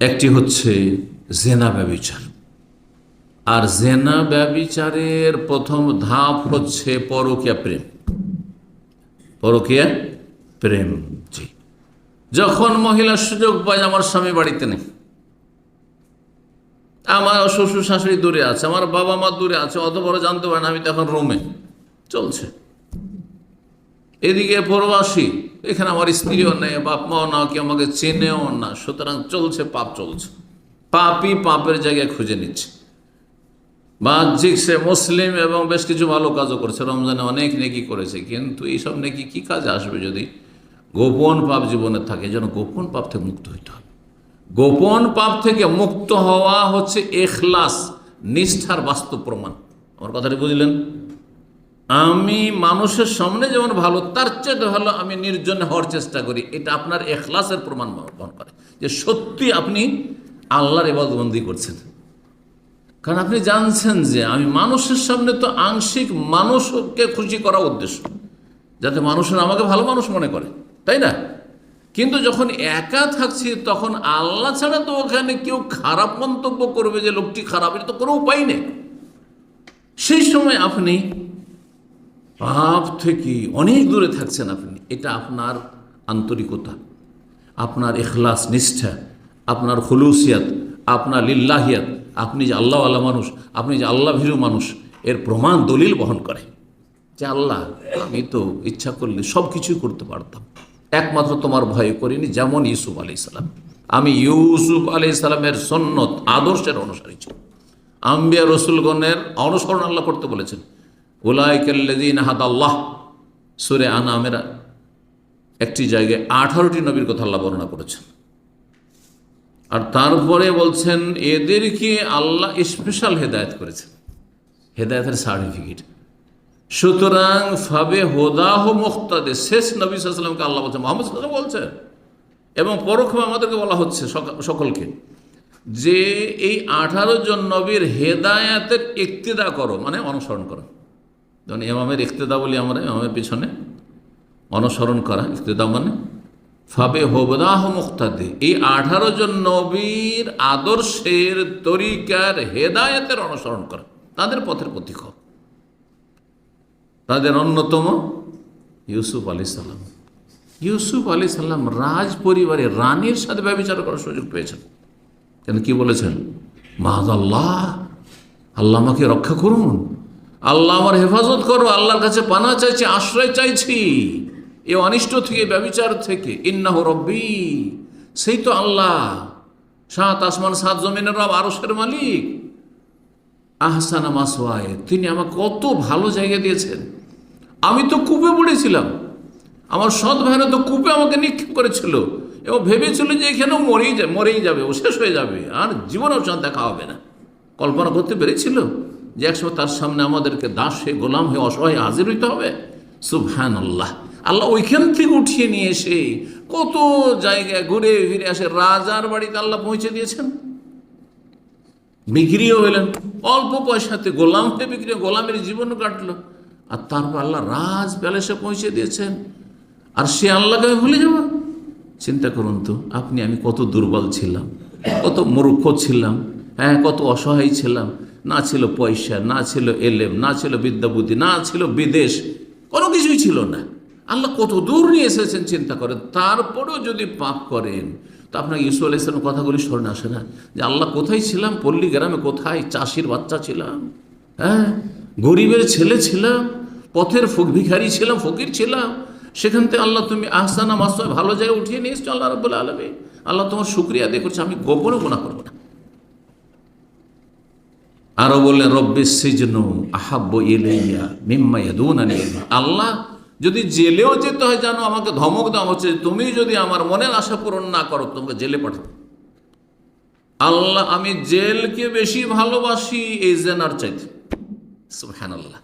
একটি হচ্ছে জেনা ব্যবিচার। আর জেনা ব্যবিচারের প্রথম ধাপ হচ্ছে পরকিয়া প্রেম। পরকিয়া প্রেম, জি। যখন মহিলা সুযোগ পায়, আমার স্বামী বাড়িতে নেই। আমার শ্বশুর শাশুড়ি দূরে আছে, আমার বাবা মা দূরে আছে, অত বড় জানতে পারে না, আমি তখন রোমে চলছে। এদিকে প্রবাসী, এখানে আমার স্ত্রীও নেই বাপ মাও না কি আমাকে চেনেও না, সুতরাং চলছে, পাপ চলছে। পাপই পাপের জায়গায় খুঁজে নিচ্ছে। বাহ্যিক সে মুসলিম এবং বেশ কিছু ভালো কাজও করেছে, রমজানে অনেক নেকি করেছে, কিন্তু এইসব নেকি কি কাজে আসবে যদি গোপন পাপ জীবনে থাকে? যেন গোপন পাপ থেকে মুক্ত হইতে হবে গোপন পাপ থেকে মুক্ত হওয়া হচ্ছে এখলাস, নিষ্ঠার বাস্তব প্রমাণ। আমার কথাটি বুঝলেন? আমি মানুষের সামনে যেমন ভালো, তার চেয়ে ভালো আমি নির্জনে হওয়ার চেষ্টা করি। এটা আপনার এখলাসের প্রমাণ বহন করে। যে সত্যি আপনি আল্লাহর এবাদবন্দি করছেন। কারণ আপনি জানছেন যে আমি মানুষের সামনে তো আংশিক মানুষকে খুশি করা উদ্দেশ্য। যাতে মানুষের আমাকে ভালো মানুষ মনে করে। তাই না? কিন্তু যখন একা থাকছি, তখন আল্লাহ ছাড়া তো ওখানে কেউ খারাপ মন্তব্য করবে যে লোকটি খারাপ, এটা তো কোনো উপায় নেই। সেই সময় আপনি পাপ থেকে অনেক দূরে থাকছেন আপনি। এটা আপনার আন্তরিকতা, আপনার এখলাস নিষ্ঠা, আপনার হলুসিয়াত আপনার লিল্লাহিয়াত। আপনি যে আল্লাহ আল্লাহ মানুষ, আপনি যে আল্লাহ ভীরু মানুষ, এর প্রমাণ দলিল বহন করে। যে আল্লাহ, আমি তো ইচ্ছা করলে সব কিছুই করতে পারতাম। একমাত্র তোমার ভয় করিনি, যেমন ইউসুফ আলি সালাম। আমি ইউসুফ আলি সালামের সন্ন্যত, আদর্শের অনুসারী ছিল আম্বিয়া রসুলগণের অনুসরণ আল্লাহ করতে বলেছেন। উলাইকাল্লাদিন হাদ আল্লাহ সুরে আনামেরা একটি জায়গায় আঠারোটি নবীর কথা আল্লাহ বর্ণনা করেছেন। আর তারপরে বলছেন, এদেরকে আল্লাহ স্পেশাল হেদায়ত করেছেন। হেদায়তের সার্টিফিকেট সুতরাং ফাবে হোদাহ মুক্তাদে শেষ নবী সাল্লামকে আল্লাহ বলছেন, মোহাম্মদ বলছেন। এবং পরোক্ষে আমাদেরকে বলা হচ্ছে সক- সকলকে যে এই আঠারো জন নবীর হেদায়াতের ইক্তিদা করো মানে অনুসরণ করো। যেমন এমামের ইক্তিদা বলি আমরা এমামের পিছনে অনুসরণ করা, ইক্তিদা মানে ফাবে হোবদাহ মুক্তাদে, এই আঠারো জন নবীর আদর্শের তরিকার হেদায়তের অনুসরণ করা, তাদের পথের প্রতীক। তাদের অন্যতম ইউসুফ আলী সাল্লাম ইউসুফ আলী সাল্লাম রাজ পরিবারে রানীর সাথে ব্যবচার করার সুযোগ পেয়েছেন। কেন কি বলেছেন? মাহাদ আল্লাহ আল্লাহ আমাকে রক্ষা করুন। আল্লাহ আমার হেফাজত করো, আল্লাহর কাছে পানা চাইছি, আশ্রয় চাইছি। এ অনিষ্ট থেকে, ব্যবিচার থেকে। ইন্নাহ রব্বি, সেই তো আল্লাহ। সাত আসমান, সাত জমিনের রব আরসের মালিক। আহসানা মাসওয়ায়, তিনি আমাকে কত ভালো জায়গা দিয়েছেন। আমি তো কূপে পড়েছিলাম। আমার সৎ ভাইরা তো কূপে আমাকে নিক্ষেপ করেছিল। এবং ভেবেছিল যে এখানেও মরেই যাবে মরেই যাবে, ও শেষ হয়ে যাবে। আর জীবনেও চাঁদ দেখা হবে না। কল্পনা করতে পেরেছিল? যে একসময় তার সামনে আমাদেরকে দাস হয়ে, গোলাম হয়ে, অসহায় হাজির হইতে হবে? সুবহান আল্লাহ আল্লাহ ওইখান থেকে উঠিয়ে নিয়ে এসে কত জায়গায় ঘুরে ফিরে আসে, রাজার বাড়িতে আল্লাহ পৌঁছে দিয়েছেন। বিক্রিও হইলেন অল্প পয়সাতে গোলাম হয়ে বিক্রি, গোলামের জীবনও কাটলো। আর তারপর আল্লাহ রাজ প্যালেসে পৌঁছে দিয়েছেন। আর সে আল্লাহকে আমি ভুলে যাব? চিন্তা করুন তো, আপনি, আমি কত দুর্বল ছিলাম, কত মূর্খ ছিলাম হ্যাঁ কত অসহায় ছিলাম। না ছিল পয়সা, না ছিল এলেম, না ছিল বিদ্যাবুদ্ধি, না ছিল বিদেশ, কোনো কিছুই ছিল না। আল্লাহ কত দূর নিয়ে এসেছেন চিন্তা করেন। তারপরেও যদি পাপ করেন, তো আপনার ইসু আলাহ ইসলামের কথাগুলি স্মরণে আসে না? যে আল্লাহ কোথায় ছিলাম? পল্লী গ্রামে কোথায়? চাষির বাচ্চা ছিলাম? হ্যাঁ? গরিবের ছেলে ছিলাম? পথের ভিখারি ছিলাম? ফকির ছিলাম? সেখান থেকে আল্লাহ তুমি আহসানা মাসা ভালো জায়গায় উঠিয়ে নিয়ে এসছো আল্লাহ রব্বুল আলমী আল্লাহ তোমার শুক্রিয়া আদায় করছে। আমি গোপনে গোনা করব না। আরও বললেন, রব্বি সিজন আহাব্ব ইলাইয়া মিম্মা ইয়াদুনানি। আল্লাহ যদি জেলেও যেতে হয়, জানো, আমাকে ধমক দেওয়া হচ্ছে তুমি যদি আমার মনের আশা পূরণ না করো তোমাকে জেলে পাঠাবো আল্লাহ, আমি জেলকে বেশি ভালোবাসি এই জেনার চাইতে। সুবহান আল্লাহ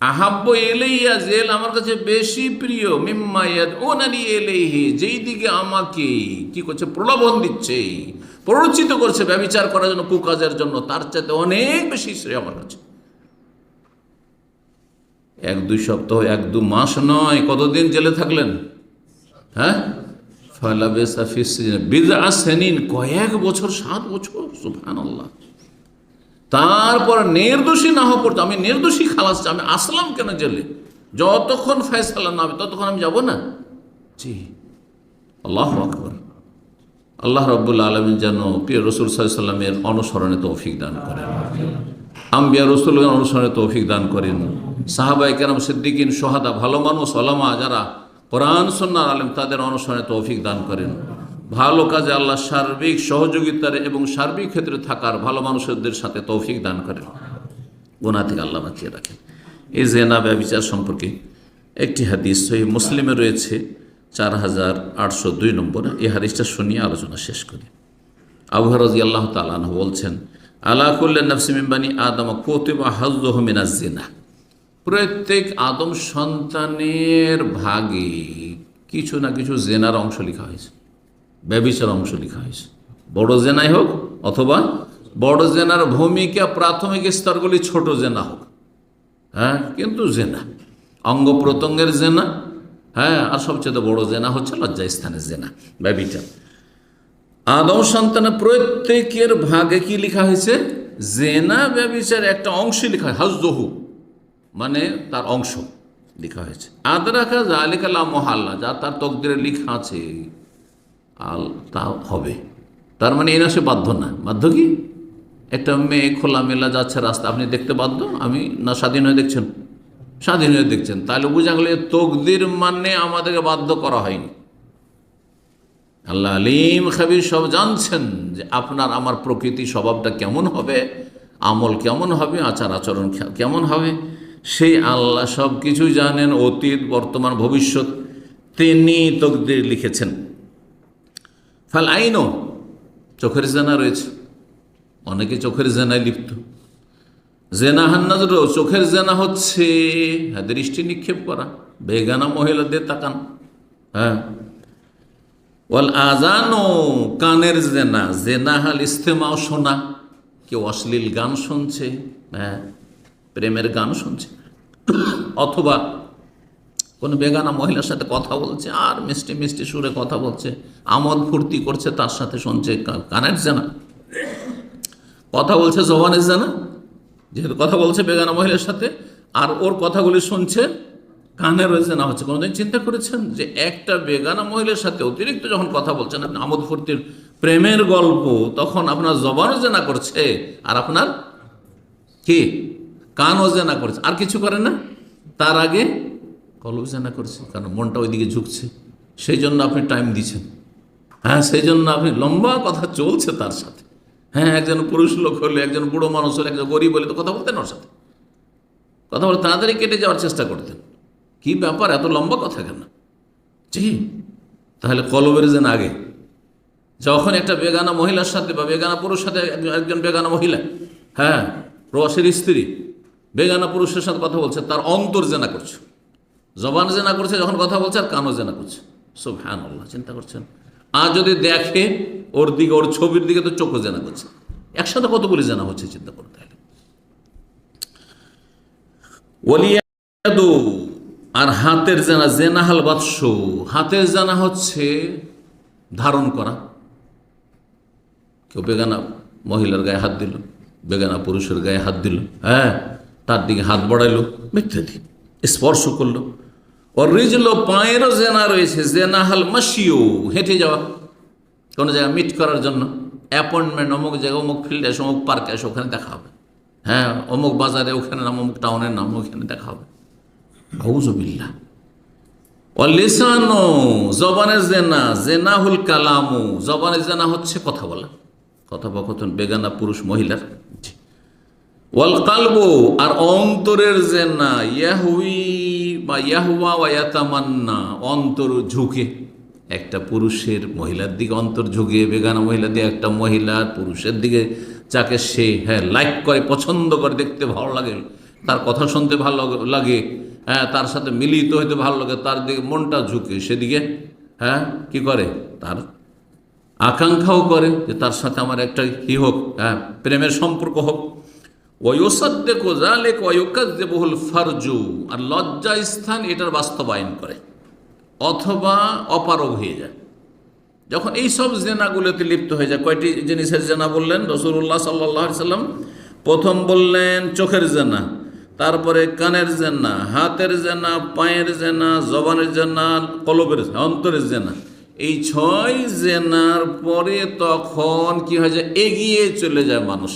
আহাব্য এলেইয়া জেল আমার কাছে বেশি প্রিয়। মিম্মায়াদ ও নানি এলেহি যেই দিকে আমাকে, কি করছে, প্রলোভন দিচ্ছে। প্ররোচিত করছে ব্যবচার করার জন্য কুকাজের জন্য, তার চাইতে অনেক বেশি শ্রেয় আমার কাছে। এক দুই সপ্তাহ, এক দু মাস নয়, কতদিন জেলে থাকলেন? হ্যাঁ? ফালাবেসা ফিসিন সেনিন, কয়েক বছর, সাত বছর সুফান আল্লাহ তারপর নির্দোষী না হওয়া পড়তো আমি নির্দোষী খালাস, আমি আসলাম কেন জেলে? যতক্ষণ ফয়সালা না হবে, ততক্ষণ আমি যাব না? জি, আল্লাহ আকবর। আল্লাহ রব্বুল আলমিন যেন প্রিয় রসুল সাল্লামের অনুসরণে তৌফিক দান করেন। আম্বিয়া রসুল অনুসরণে তৌফিক দান করেন। সাহাবাই কেরাম সিদ্দিকিন, সোহাদা, ভালো মানুষ, ওলামা যারা কোরআন সন্ন্যার আলেম, তাদের অনুসরণে তৌফিক দান করেন। ভালো কাজে আল্লাহ সার্বিক সহযোগিতার এবং সার্বিক ক্ষেত্রে থাকার ভালো মানুষদের সাথে তৌফিক দান করেন। গুণা থেকে আল্লাহ বাঁচিয়ে রাখেন। এই জেনা ব্যবচার সম্পর্কে একটি হাদিস সহি মুসলিমে রয়েছে। চার হাজার আটশো দুই নম্বর এই হাদিসটা শুনিয়ে আলোচনা শেষ করি। আবু রাজি আল্লাহ তালান বলছেন, আলা কুল্লে নফসিমিবানি আদম কোতিবা হাজমিনা প্রত্যেক আদম সন্তানের ভাগে কিছু না কিছু জেনার অংশ লেখা হয়েছে, ব্যবিচার অংশ লেখা হয়েছে। বড় জেনাই হোক অথবা বড় জেনার ভূমিকা প্রাথমিক স্তরগুলি ছোট জেনা হোক হ্যাঁ কিন্তু জেনা, অঙ্গ প্রত্যঙ্গের জেনা হ্যাঁ আর সবচেয়ে বড় জেনা হচ্ছে লজ্জাস্থানের জেনা ব্যবিচার আদম সন্তানের প্রত্যেকের ভাগে কি লেখা হয়েছে? জেনা ব্যবিচার একটা অংশই লেখা হয়, হাজদহু মানে তার অংশ লেখা হয়েছে। আদরাখা জালিকালা মহাল্লা, যা তার তকদিরে লেখা আছে, আল তা হবে। তার মানে এরা সে বাধ্য না। বাধ্য কি? একটা মেয়ে খোলামেলা যাচ্ছে রাস্তা আপনি দেখতে বাধ্য? আমি না স্বাধীন হয়ে দেখছেন? স্বাধীন হয়ে দেখছেন। তাহলে বোঝা গেলে তকদির মানে আমাদেরকে বাধ্য করা হয়নি। আল্লাহ আলিম খাবির সব জানছেন যে আপনার, আমার প্রকৃতি স্বভাবটা কেমন হবে, আমল কেমন হবে, আচার আচরণ কেমন হবে, সেই আল্লাহ সব কিছু জানেন। অতীত, বর্তমান, ভবিষ্যৎ, তিনি তকদির লিখেছেন। ফাল আইনও চোখের জেনা রয়েছে। অনেকে চোখের জানায় লিপ্ত। জেনা হান্নাজরও চোখের জেনা হচ্ছে। হ্যাঁ দৃষ্টি নিক্ষেপ করা। বেগানা মহিলাদের তাকান। হ্যাঁ। ওয়াল আজানো কানের জেনা। জেনা হাল ইস্তেমাও শোনা। কেউ অশ্লীল গান শুনছে। হ্যাঁ প্রেমের গান শুনছে। অথবা কোনো বেগানা মহিলার সাথে কথা বলছে আর মিষ্টি মিষ্টি সুরে কথা বলছে। আমোদ ফুর্তি করছে, তার সাথে শুনছে। কানের জেনা। কথা বলছে, জবানের জানা। যেহেতু কথা বলছে বেগানা মহিলার সাথে, আর ওর কথাগুলি শুনছে কানের রয়েছে, না হচ্ছে, কোনোদিন চিন্তা করেছেন যে একটা বেগানা মহিলার সাথে অতিরিক্ত যখন কথা বলছেন, আপনি আমোদ ফুর্তির প্রেমের গল্প, তখন আপনার জবানও জেনা করছে, আর আপনার কি? কানও জেনা করছে। আর কিছু করে না? তার আগে কলব জেনা করছে, কারণ মনটা ওইদিকে ঝুঁকছে। সেই জন্য আপনি টাইম দিচ্ছেন। হ্যাঁ সেই জন্য আপনি লম্বা কথা চলছে তার সাথে। হ্যাঁ একজন পুরুষ লোক হলে, একজন বুড়ো মানুষ হলে, একজন গরিব হলে তো কথা বলতেন ওর সাথে। কথা বলে তাড়াতাড়ি কেটে যাওয়ার চেষ্টা করতেন। কি ব্যাপার, এত লম্বা কথা কেন? জি, তাহলে কলবের যেন আগে। যখন একটা বেগানা মহিলার সাথে বা বেগানা পুরুষ সাথে একজন- বেগানা মহিলা হ্যাঁ প্রবাসীর স্ত্রী, বেগানা পুরুষের সাথে কথা বলছে, তার অন্তর জেনা করছে। জবান জেনা করছে, যখন কথা বলছে, আর কানও জেনা করছে। সব হ্যাঁ আল্লাহ চিন্তা করছেন? আর যদি দেখে ওর দিকে, ওর ছবির দিকে তো চোখও জেনা করছে একসাথে কতগুলি জানা হচ্ছে চিন্তা করতে হলে আর হাতের জানা জেনাহাল বাদশ। হাতের জানা হচ্ছে ধারণ করা। কেউ বেগানা মহিলার গায়ে হাত দিল, বেগানা পুরুষের গায়ে হাত দিল হ্যাঁ তার দিকে হাত বাড়াইলো ইত্যাদি স্পর্শ করল। রিজলো পায়েরও জেনা রয়েছে, জেনাহাল মাসিও হেঁটে যাওয়া। কোনো জায়গায় মিট করার জন্য। অ্যাপয়েন্টমেন্ট অমুক জায়গায় অমুক ফিল্ডে এসে, অমুক পার্কে এসে ওখানে দেখা হবে। হ্যাঁ অমুক বাজারে ওখানে নাম, অমুক টাউনের নাম, ওখানে দেখা হবে। আউজবিল্লা অলিসানো, জবানের জেনা, জেনাহুল কালামু। জবানের জেনা হচ্ছে কথা বলা। কথোপকথন, বেগানা পুরুষ মহিলার। ওয়াল কালবু, আর অন্তরের জেনা, ইয়াহুই বা ইয়াহুয়া অন্তর ঝুঁকে। একটা পুরুষের মহিলার দিকে অন্তর ঝুঁকে বেগানা মহিলা দিয়ে একটা মহিলার পুরুষের দিকে যাকে সে হ্যাঁ লাইক করে, পছন্দ করে, দেখতে ভালো লাগে। তার কথা শুনতে ভালো লাগে হ্যাঁ তার সাথে মিলিত হইতে ভালো লাগে, তার দিকে মনটা ঝুঁকে, সেদিকে হ্যাঁ কি করে? তার আকাঙ্ক্ষাও করে যে তার সাথে আমার একটা কি হোক হ্যাঁ প্রেমের সম্পর্ক হোক। ওয়সাদ্দে কোজালেক ওয়ুকাদ্দে বহুল ফারজু, আর লজ্জা স্থান এটার বাস্তবায়ন করে, অথবা অপারগ হয়ে যায়। যখন এই সব জেনাগুলোতে লিপ্ত হয়ে যায়, কয়টি জিনিসের জেনা বললেন? রসুল্লাহ সাল্লাহ সাল্লাম প্রথম বললেন, চোখের জেনা, তারপরে কানের জেনা, হাতের জেনা, পায়ের জেনা, জবানের জেনা, কলবের অন্তরের জেনা। এই ছয় জেনার পরে তখন কি হয় যায়? এগিয়ে চলে যায় মানুষ।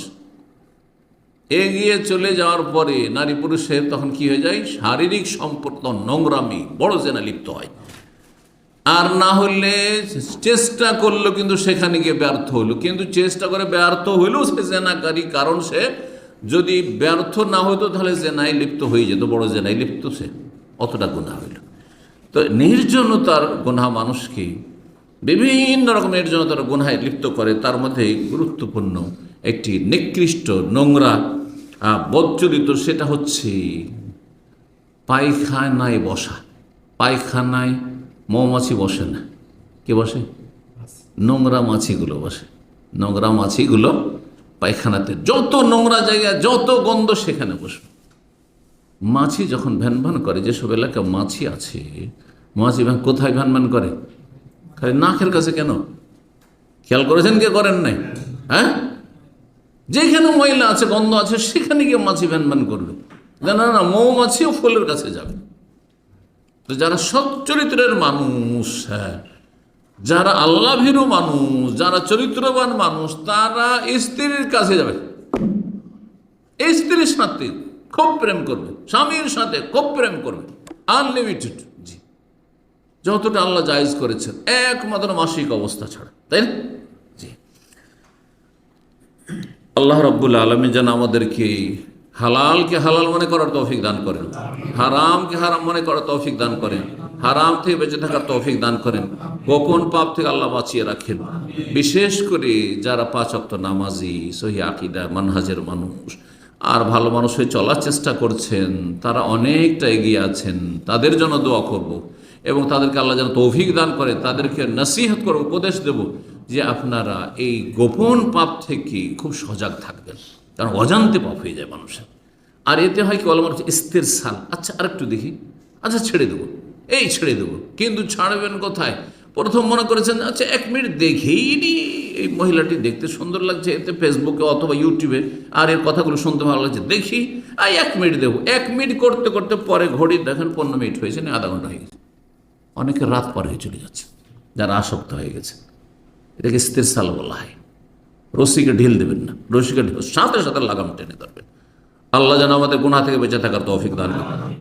এগিয়ে চলে যাওয়ার পরে নারী পুরুষের তখন কি হয়ে যায়? শারীরিক সম্পর্ক নোংরামি, বড় জেনা লিপ্ত হয়। আর না হলে চেষ্টা করল কিন্তু সেখানে গিয়ে ব্যর্থ হলো। কিন্তু চেষ্টা করে ব্যর্থ হইলেও সে জেনাকারী, কারণ সে যদি ব্যর্থ না হতো তাহলে জেনায় লিপ্ত হয়ে যেত, বড় জেনায় লিপ্ত সে। অতটা গুণা হইল তো নির্জনতার গুণা মানুষকে বিভিন্ন রকম নির্জনতার গুণায় লিপ্ত করে, তার মধ্যে গুরুত্বপূর্ণ একটি নিকৃষ্ট নোংরা বদচরিত সেটা হচ্ছে পায়খানায় বসা। পায়খানায় মৌমাছি বসে না। কে বসে? নোংরা মাছিগুলো বসে। নোংরা মাছিগুলো পায়খানাতে যত নোংরা জায়গা, যত গন্ধ সেখানে বসবে। মাছি যখন ভ্যান ভ্যান করে, যেসব এলাকায় মাছি আছে, মাছি ভ্যান কোথায় ভ্যান ভ্যান করে? খালি নাকের কাছে কেন? খেয়াল করেছেন কে করেন নাই? হ্যাঁ? যেখানে ময়লা আছে, গন্ধ আছে, সেখানে গিয়ে মাছি ভ্যান ভ্যান করবে। না না না মৌমাছিও ফুলের কাছে যাবে। তো যারা সৎ চরিত্রের মানুষ হ্যাঁ যারা আল্লাহ ভীরু মানুষ, যারা চরিত্রবান মানুষ, তারা স্ত্রীর কাছে যাবে। স্ত্রীর সাথে খুব প্রেম করবে, স্বামীর সাথে খুব প্রেম করবে। আনলিমিটেড জি। যতটা আল্লাহ জায়েজ করেছেন, একমাত্র মাসিক অবস্থা ছাড়া, তাই না জি আল্লাহ রব্বুল আলমী যেন আমাদেরকে হালালকে হালাল মনে করার তৌফিক দান করেন, হারামকে হারাম মনে করার তৌফিক দান করেন, হারাম থেকে বেঁচে থাকার তৌফিক দান করেন, গোপন পাপ থেকে আল্লাহ বাঁচিয়ে রাখেন। বিশেষ করে যারা পাঁচ অক্ত নামাজি, সহি আকিদা, মানহাজের মানুষ আর ভালো মানুষ হয়ে চলার চেষ্টা করছেন, তারা অনেকটা এগিয়ে আছেন, তাদের জন্য দোয়া করব এবং তাদেরকে আল্লাহ যেন তৌফিক দান করে, তাদেরকে নসিহত করে উপদেশ দেব। যে আপনারা এই গোপন পাপ থেকে খুব সজাগ থাকবেন। কারণ অজান্তে পাপ হয়ে যায় মানুষের। আর এতে হয় কি অলমার স্থির সাল আচ্ছা আরেকটু দেখি। আচ্ছা ছেড়ে দেবো। এই ছেড়ে দেবো। কিন্তু ছাড়বেন কোথায়? প্রথম মনে করেছেন আচ্ছা এক মিনিট দেখেই নি। এই মহিলাটি দেখতে সুন্দর লাগছে। এতে ফেসবুকে অথবা ইউটিউবে আর এর কথাগুলো শুনতে ভালো লাগছে। দেখি আর এক মিনিট দেবো। এক মিনিট করতে করতে পরে ঘড়ি, দেখেন, পনেরো মিনিট হয়েছে, না, আধা ঘণ্টা হয়ে গেছে। অনেকে রাত পার হয়ে চলে যাচ্ছে। যারা আসক্ত হয়ে গেছে। এটাকে স্তেসাল বলা হয়। রশিকে ঢিল দেবেন না। রশিকে ঢিল সাথে সাথে লাগাম টেনে ধরবেন। আল্লাহ যেন আমাদের গুণা থেকে বেঁচে থাকার তৌফিক দান করেন।